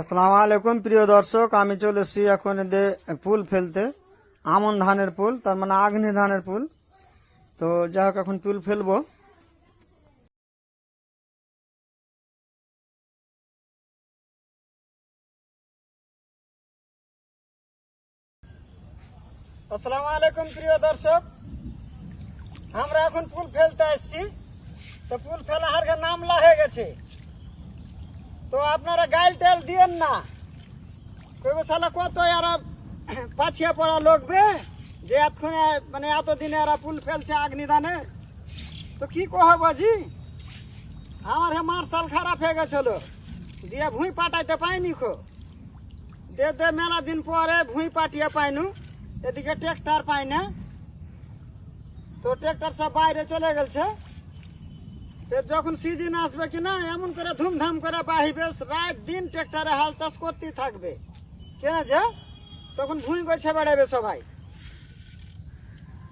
আসসালামু আলাইকুম, প্রিয় দর্শক। আমি চলে এসেছি এখন এদের পুল ফেলতে। আমন ধানের পুল তার মানে আগ্নি ধানের পুল তো যাই হোক, এখন পুল ফেলব। আসসালামু আলাইকুম, প্রিয় দর্শক। আমরা এখন পুল ফেলতে আসছি তো পুল ফেলা হারকে নামলা হয়ে গেছে। আপনারা গাইল টেল দিয়েন না। কইব সালা কত এরা পাছিয়া পড়া লোক বে, যে এতক্ষণে মানে এতদিনে এরা পুল ফেলছে আগ্নিদানে। তো কি কহ বাজি? আমার হে মার্শাল খারাপ হয়ে গেছিল। দিয়ে ভুঁই পাঠাইতে পাইনি খো। দে দে, মেলা দিন পরে ভুঁই পাঠিয়ে পাইনু। এদিকে ট্রেক্টর পাই না। তো ট্রেক্টর সব বাইরে চলে গেছে যখন সিজন আসবে কি না এমন করে ধুমধাম করে বাহিবে রাত দিন ট্রেক্টরে হাল চাষ করতেই থাকবে। কেন যে? তখন ভুঁই গছে বেড়াবে সবাই।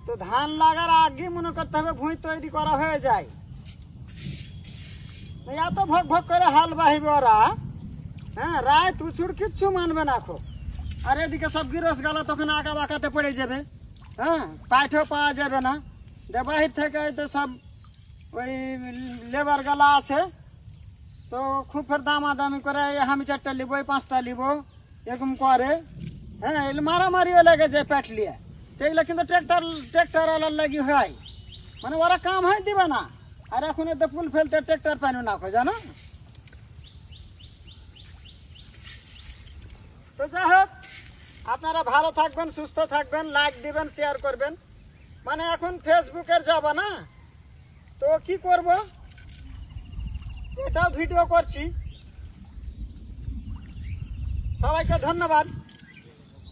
তো ধান লাগার আগে মনে করতে হবে ভুঁই তৈরি করা হয়ে যায়। এত ভক ভক করে হাল বাহিবে ওরা। হ্যাঁ রায় তুছুড় কিচ্ছু মানবে না খো আর এদিকে সব গিরস গেল তখন আঁকা বাঁকাতে পড়ে যাবে। হ্যাঁ পাইঠও পাওয়া যাবে না। দেবাহির থেকে তো সব ওই লেবার গালা আছে। তো খুব ফের দামাদামি করে আমি চারটা এই পাঁচটা নিব এরকম করে। হ্যাঁ মারামারিও লেগে যায় পেট লিয়ে। এগুলো কিন্তু ট্র্যাক্টর ট্র্যাক্টর আলার লাগি হয়। মানে ওরা কাম হয় দিবে না। আর এখন এতে ফুল ফেলতে ট্র্যাক্টর পাইনো না খোঁজ জানো? তো যাই হোক, আপনারা ভালো থাকবেন, সুস্থ থাকবেন লাইক দিবেন শেয়ার করবেন। মানে এখন ফেসবুকের যাবা না? তো কি করব? এটাও ভিডিও করছি। সবাইকে ধন্যবাদ।